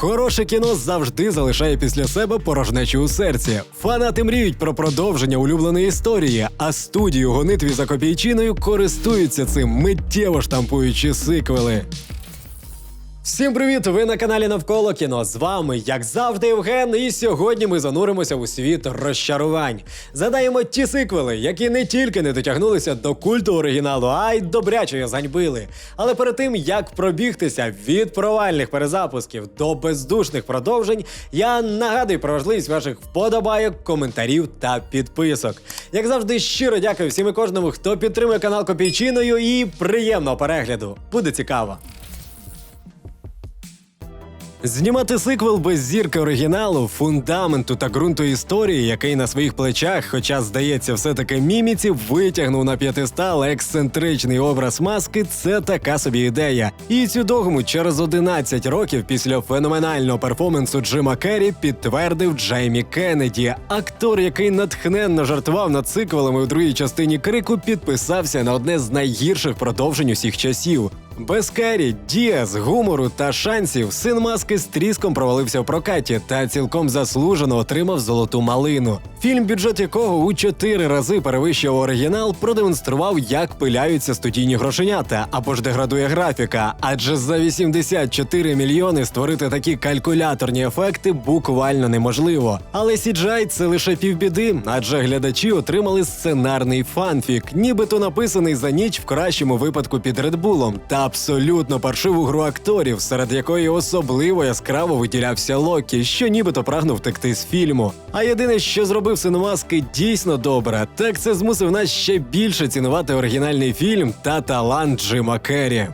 Хороше кіно завжди залишає після себе порожнечу у серці. Фанати мріють про продовження улюбленої історії, а студії у гонитві за копійчиною користуються цим, миттєво штампуючи сиквели. Всім привіт! Ви на каналі Навколо кіно. З вами, як завжди, Євген. І сьогодні ми зануримося у світ розчарувань. Задаємо ті сиквели, які не тільки не дотягнулися до культу оригіналу, а й добряче його зганьбили. Але перед тим як пробігтися від провальних перезапусків до бездушних продовжень, я нагадую про важливість ваших вподобайок, коментарів та підписок. Як завжди, щиро дякую всім і кожному, хто підтримує канал копійчиною, і приємного перегляду. Буде цікаво. Знімати сиквел без зірки оригіналу, фундаменту та ґрунту історії, який на своїх плечах, хоча здається, все-таки міміці, витягнув на п'ятистал ексцентричний образ маски, це така собі ідея. І цю догму через 11 років після феноменального перформансу Джима Керрі підтвердив Джеймі Кеннеді. Актор, який натхненно жартував над сиквелами у другій частині крику, підписався на одне з найгірших продовжень усіх часів. Без Керрі, Діас, гумору та шансів син маски з тріском провалився в прокаті та цілком заслужено отримав золоту малину. Фільм, бюджет якого у чотири рази перевищував оригінал, продемонстрував, як пиляються студійні грошенята або ж деградує графіка. Адже за 84 мільйони створити такі калькуляторні ефекти буквально неможливо. Але CGI – це лише півбіди, адже глядачі отримали сценарний фанфік, нібито написаний за ніч в кращому випадку під Редбулом, та абсолютно паршиву гру акторів, серед якої особливо яскраво виділявся Локі, що нібито прагнув втекти з фільму. А єдине, що зробив синомаски дійсно добре, так це змусив нас ще більше цінувати оригінальний фільм та талант Джима Керрі.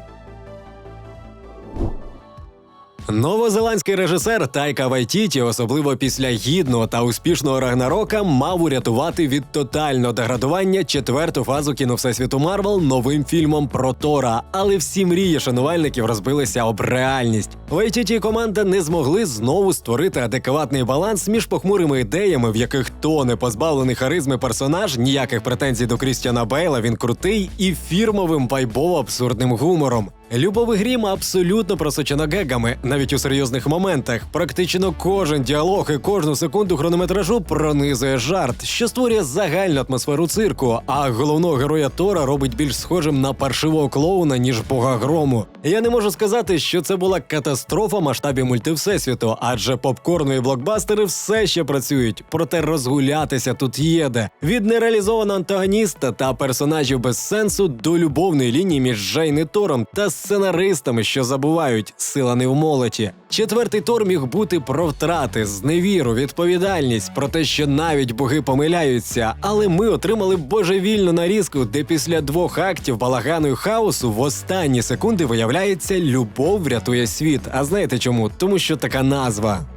Новозеландський режисер Тайка Вайтіті, особливо після гідного та успішного Рагнарока, мав урятувати від тотального деградування четверту фазу кіно Всесвіту Марвел новим фільмом про Тора. Але всі мрії шанувальників розбилися об реальність. Вайтіті і команда не змогли знову створити адекватний баланс між похмурими ідеями, в яких тоне позбавлений харизми персонаж, ніяких претензій до Крістіана Бейла, він крутий, і фірмовим вайбово абсурдним гумором. Любовий грім абсолютно просочена гегами, навіть у серйозних моментах. Практично кожен діалог і кожну секунду хронометражу пронизує жарт, що створює загальну атмосферу цирку. А головного героя Тора робить більш схожим на паршивого клоуна ніж бога грому. Я не можу сказати, що це була катастрофа масштабів мультивсесвіту, адже попкорнові блокбастери все ще працюють, проте розгулятися тут є де. від нереалізованого антагоніста та персонажів без сенсу до любовної лінії між Джейн і Тором та сценаристами, що забувають сила не в молоті. Четвертий тор міг бути про втрати, зневіру, відповідальність, про те, що навіть боги помиляються. Але ми отримали божевільну нарізку, де після двох актів балагану і хаосу в останні секунди виявляється, любов врятує світ. А знаєте чому? Тому що така назва.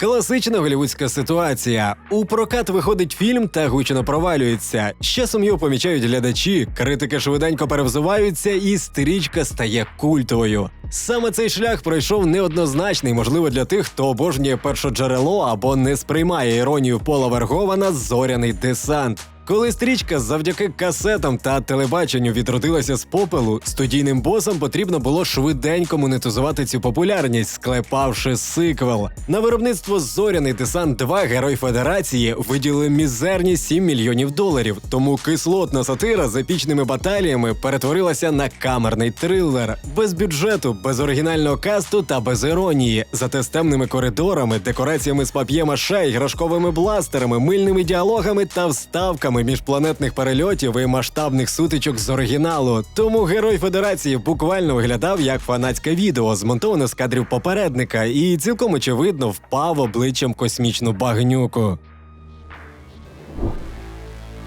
Класична голівудська ситуація. У прокат виходить фільм та гучно провалюється. З часом його помічають глядачі, критики швиденько перевзуваються, і стрічка стає культовою. Саме цей шлях пройшов неоднозначний, можливо, для тих, хто обожнює першоджерело або не сприймає іронію Пола Вергована зоряний десант. Коли стрічка завдяки касетам та телебаченню відродилася з попелу, студійним босам потрібно було швиденько монетизувати цю популярність, склепавши сиквел. На виробництво Зоряний десант 2 Герой Федерації виділили мізерні 7 мільйонів доларів. Тому кислотна сатира з епічними баталіями перетворилася на камерний трилер без бюджету, без оригінального касту та без іронії, зате з темними коридорами, декораціями з пап'є-маше, іграшковими бластерами, мильними діалогами та вставками міжпланетних перельотів і масштабних сутичок з оригіналу. Тому герой Федерації буквально виглядав як фанатське відео, змонтоване з кадрів попередника, і цілком очевидно впав обличчям космічну багнюку.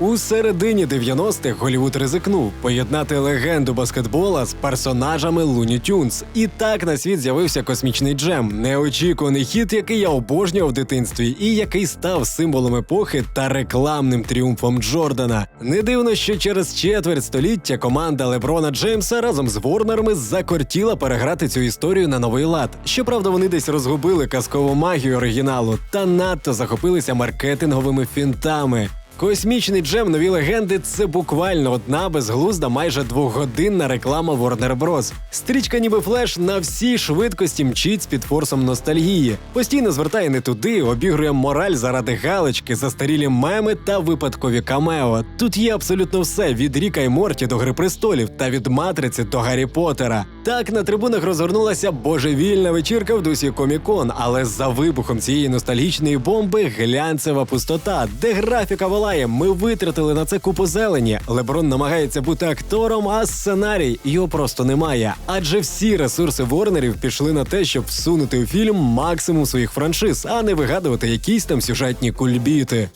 У середині 90-х Голівуд ризикнув поєднати легенду баскетбола з персонажами Луні Тюнс. І так на світ з'явився космічний джем, неочікуваний хіт, який я обожнював в дитинстві, і який став символом епохи та рекламним тріумфом Джордана. Не дивно, що через четверть століття команда Леброна Джеймса разом з Ворнерами закортіла переграти цю історію на новий лад. Щоправда, вони десь розгубили казкову магію оригіналу та надто захопилися маркетинговими фінтами. Космічний джем нові легенди це буквально одна безглузда, майже двогодинна реклама Warner Bros. Стрічка, ніби флеш на всій швидкості мчить з під форсом ностальгії. Постійно звертає не туди, обігрує мораль заради галочки, застарілі меми та випадкові камео. Тут є абсолютно все від Ріка і Морті до Гри престолів та від матриці до Гаррі Поттера. Так на трибунах розгорнулася божевільна вечірка в дусі комікон, але за вибухом цієї ностальгічної бомби глянцева пустота, де графіка волає. Ми витратили на це купу зелені. Леброн намагається бути актором, а сценарій його просто немає. Адже всі ресурси Ворнерів пішли на те, щоб всунути у фільм максимум своїх франшиз, а не вигадувати якісь там сюжетні кульбіти.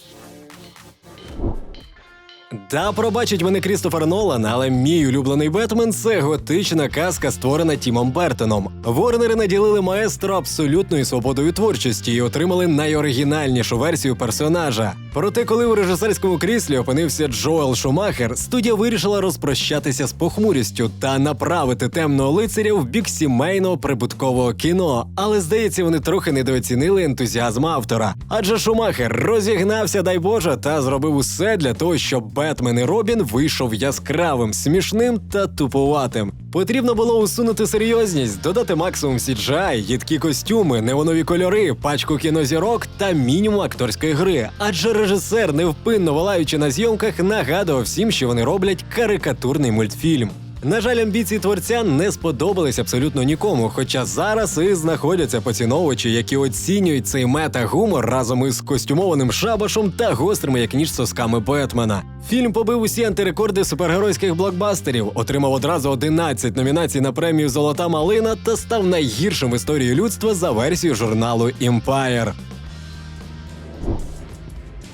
Да, пробачить мене Крістофер Нолан, але мій улюблений Бетмен це готична казка, створена Тімом Бертоном. Ворнери наділили маестро абсолютною свободою творчості і отримали найоригінальнішу версію персонажа. Проте, коли у режисерському кріслі опинився Джоел Шумахер, студія вирішила розпрощатися з похмурістю та направити темного лицаря в бік сімейного прибуткового кіно. Але здається, вони трохи недооцінили ентузіазм автора. Адже Шумахер розігнався, дай Боже, та зробив усе для того, щоб Бетмен і Робін вийшов яскравим, смішним та тупуватим. Потрібно було усунути серйозність, додати максимум CGI, їдкі костюми, неонові кольори, пачку кінозірок та мінімум акторської гри. Адже режисер, невпинно волаючи на зйомках, нагадував всім, що вони роблять карикатурний мультфільм. На жаль, амбіції творця не сподобались абсолютно нікому, хоча зараз і знаходяться поціновувачі, які оцінюють цей мета-гумор разом із костюмованим шабашом та гострими, як ніж сосками Бетмена. Фільм побив усі антирекорди супергеройських блокбастерів, отримав одразу 11 номінацій на премію Золота малина та став найгіршим в історії людства за версією журналу Empire.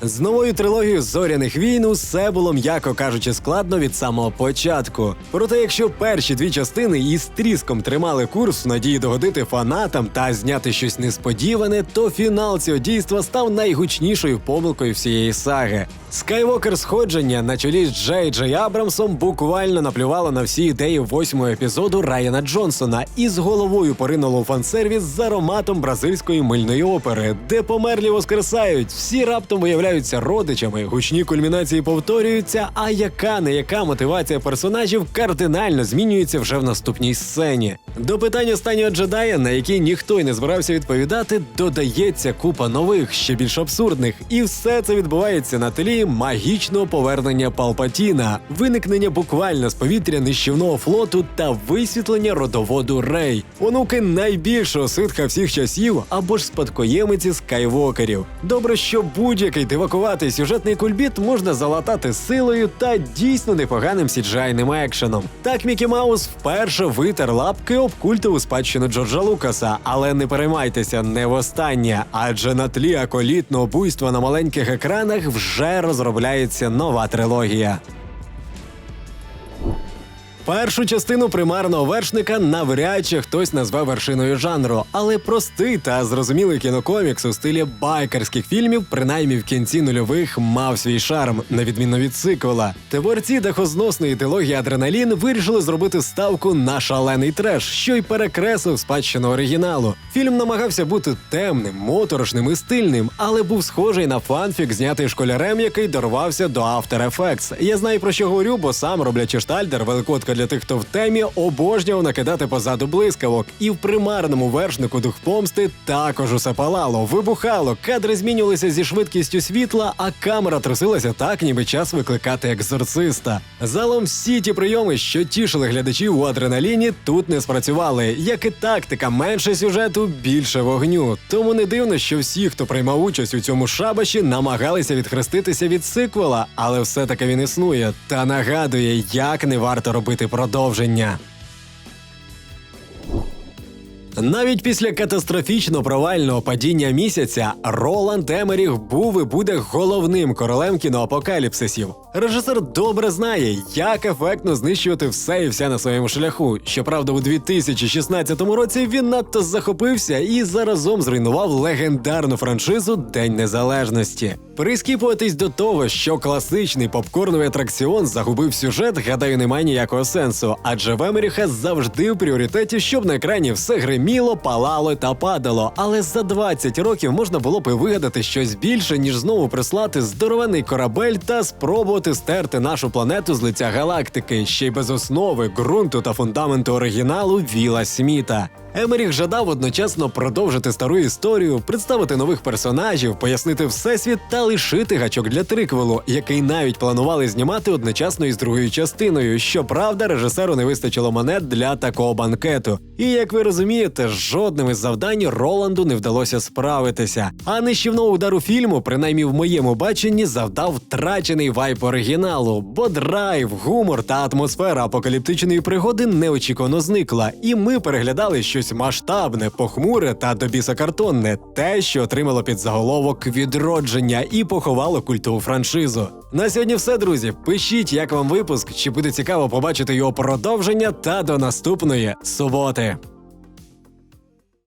З новою трилогією зоряних війн усе було, м'яко кажучи, складно від самого початку. Проте, якщо перші дві частини із тріском тримали курс в надії догодити фанатам та зняти щось несподіване, то фінал цього дійства став найгучнішою помилкою всієї саги. Скайвокер сходження на чолі з Джей Джей Абрамсом буквально наплювало на всі ідеї восьмого епізоду Райана Джонсона і з головою поринуло у фансервіс з ароматом бразильської мильної опери, де померлі воскресають, всі раптом виявляються родичами, гучні кульмінації повторюються. А яка не яка мотивація персонажів кардинально змінюється вже в наступній сцені. До питання останнього джедая, на які ніхто й не збирався відповідати, додається купа нових, ще більш абсурдних, і все це відбувається на тлі магічного повернення Палпатіна, виникнення буквально з повітря нищівного флоту та висвітлення родоводу Рей, онуки найбільшого ситха всіх часів або ж спадкоємиці скайвокерів. Добре, що будь-який дивакуватий сюжетний кульбіт можна залатати силою та дійсно непоганим сіджайним екшеном. Так Мікі Маус вперше витер лапки об культову спадщину Джорджа Лукаса, але не переймайтеся не востаннє, адже на тлі аколітного буйства на маленьких екранах вже розробляється нова трилогія. Першу частину примарного вершника навряд чи хтось назве вершиною жанру, але простий та зрозумілий кінокомікс у стилі байкерських фільмів, принаймні в кінці нульових, мав свій шарм, на відміну від сиквела. Творці дахозносної ідеології Адреналін вирішили зробити ставку на шалений треш, що й перекреслив спадщину оригіналу. Фільм намагався бути темним, моторошним і стильним, але був схожий на фанфік, знятий школярем, який дорвався до After Effects. Я знаю про що говорю, бо сам роблячи штальдер, великодка для тих, хто в темі, обожнював накидати позаду блискавок. І в примарному вершнику дух помсти також усе палало, вибухало, кадри змінювалися зі швидкістю світла, а камера трусилася так, ніби час викликати екзорциста. Залом всі ті прийоми, що тішили глядачів у адреналіні, тут не спрацювали. Як і тактика, менше сюжету, більше вогню. Тому не дивно, що всі, хто приймав участь у цьому шабаші, намагалися відхреститися від сиквела, але все-таки він існує та нагадує, як не варто робити продовження. Навіть після катастрофічно провального падіння місяця Роланд Емеріх був і буде головним королем кіноапокаліпсисів. Режисер добре знає, як ефектно знищувати все і вся на своєму шляху. Щоправда, у 2016 році він надто захопився і заразом зруйнував легендарну франшизу День Незалежності. Прискіпуватись до того, що класичний попкорновий атракціон загубив сюжет, гадаю, немає ніякого сенсу, адже в Емеріха завжди в пріоритеті, щоб на екрані все гриміло, палало та падало. Але за 20 років можна було б і вигадати щось більше, ніж знову прислати здоровений корабель та спробувати стерти нашу планету з лиця галактики, ще й без основи, ґрунту та фундаменту оригіналу Віла Сміта. Емеріх жадав одночасно продовжити стару історію, представити нових персонажів, пояснити всесвіт та лишити гачок для триквелу, який навіть планували знімати одночасно із другою частиною. Щоправда, режисеру не вистачило монет для такого банкету. І як ви розумієте, жодним із завдань Роланду не вдалося справитися. А нищівного удару фільму, принаймні в моєму баченні, завдав втрачений вайп оригіналу, бо драйв, гумор та атмосфера апокаліптичної пригоди неочікувано зникла, і ми переглядали щось масштабне, похмуре та до біса те, що отримало під заголовок відродження і поховало культову франшизу. На сьогодні все, друзі. Пишіть, як вам випуск, чи буде цікаво побачити його продовження, та до наступної суботи.